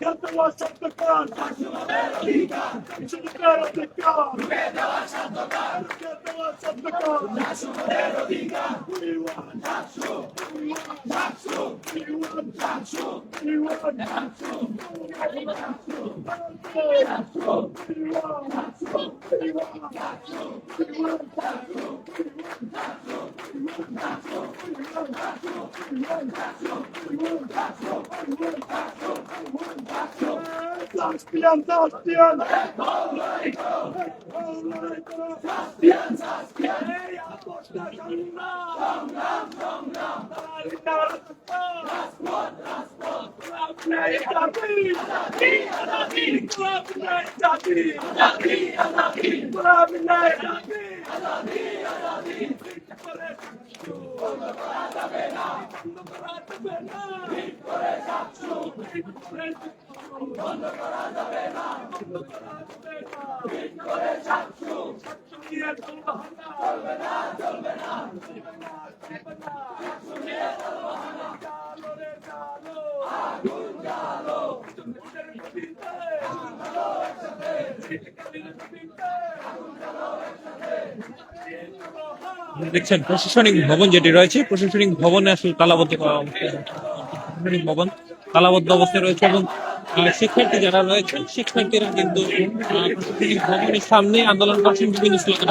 Eu tô achando tocar, tocar. Não quero achar tocar. Eu tô achando tocar. Nasce maneira liga. We want Natsu. We want Natsu. We want Natsu. We want Natsu. We want Natsu. We want We want We want We want Saspian, Saspian! Saspian, Saspian! Ej, aposzta żanna! Ram, ram, ram, ram! Tarita, rasta! Raspod, raspod! Klapnej zabi! Zabi, zabi! Klapnej zabi! Zabi, zabi! Klapnej zabi! দেখছেন প্রশাসনিক ভবন যেটি রয়েছে প্রশাসনিক ভবনে আসলে তালাবদ্ধ করা ভবন। তালাবদ্ধ অবস্থায় রয়েছে এবং শিক্ষার্থী যারা রয়েছে শিক্ষার্থীরা কিন্তু ভবনের সামনে আন্দোলন করছেন, বিভিন্ন স্লোগান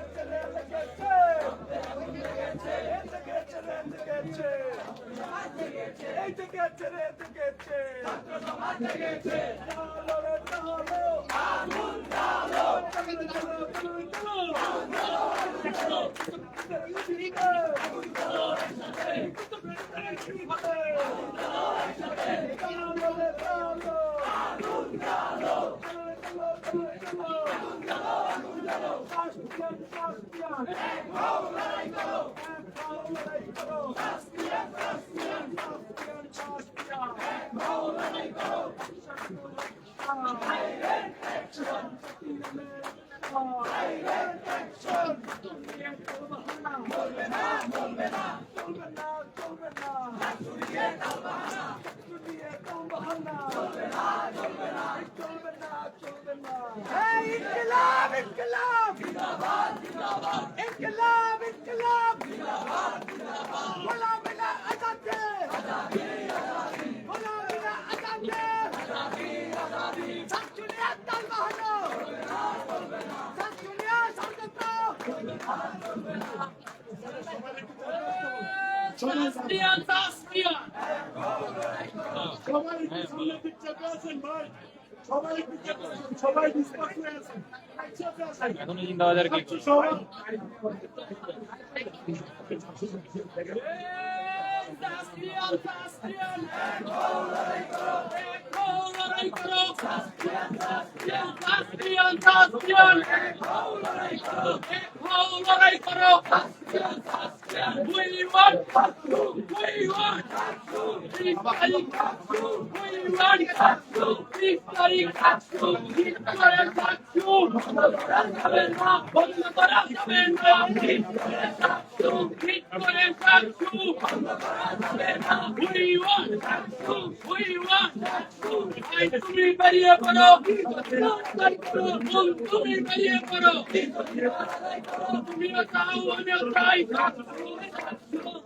জেগেছে এই জেগেছে রে জেগেছে ছাত্র সমাজ জেগেছে চলো রে চলো আগুন চলো চলো চলো চলো চলো চলো চলো Ask me, us. এখনও জিন্দাবাজার কি সবাই লড়াই করো লড়াই করো We want, we want, we want, we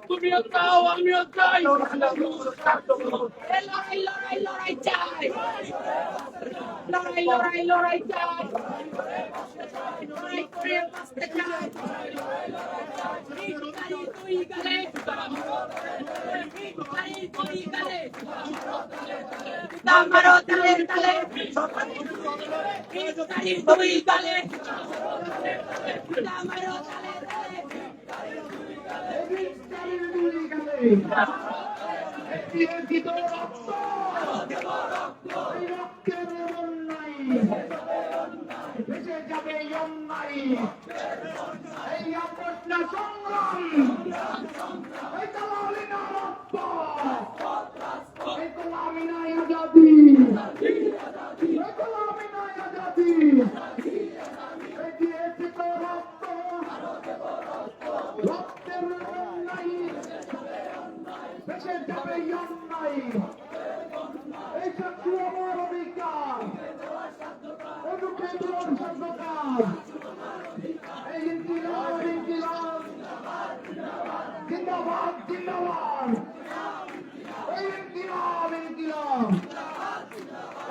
তুমিও তাও আমিও তাই লড়াই লড়াই লড়াই চাই লড়াই লড়াই লড়াই চাই লড়াই করে বাঁচতে চাই তুই গেলে তুই গেলে আমারও তালে তালে তুই গেলে আমারও তালে তালে ভেসে যাবে এই অন্যায় এই আপসনা সংগ্রাম। এই না এই গোলামি নাই আজাদি এই গোলামি নাই আজাদি দিয়েছে তো রক্ত। রক্তের অন্যায় ভেসে যাবে অন্যায়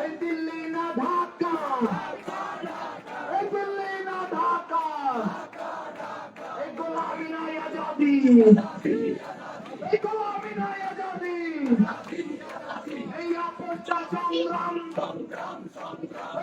এই দিল্লি না ঢাকা। এই দিল্লি না ঢাকা। এই গোলামি না আজাদি। এই গোলামি না আজাদি। এই আপন সংগ্রাম সংগ্রাম সংগ্রাম।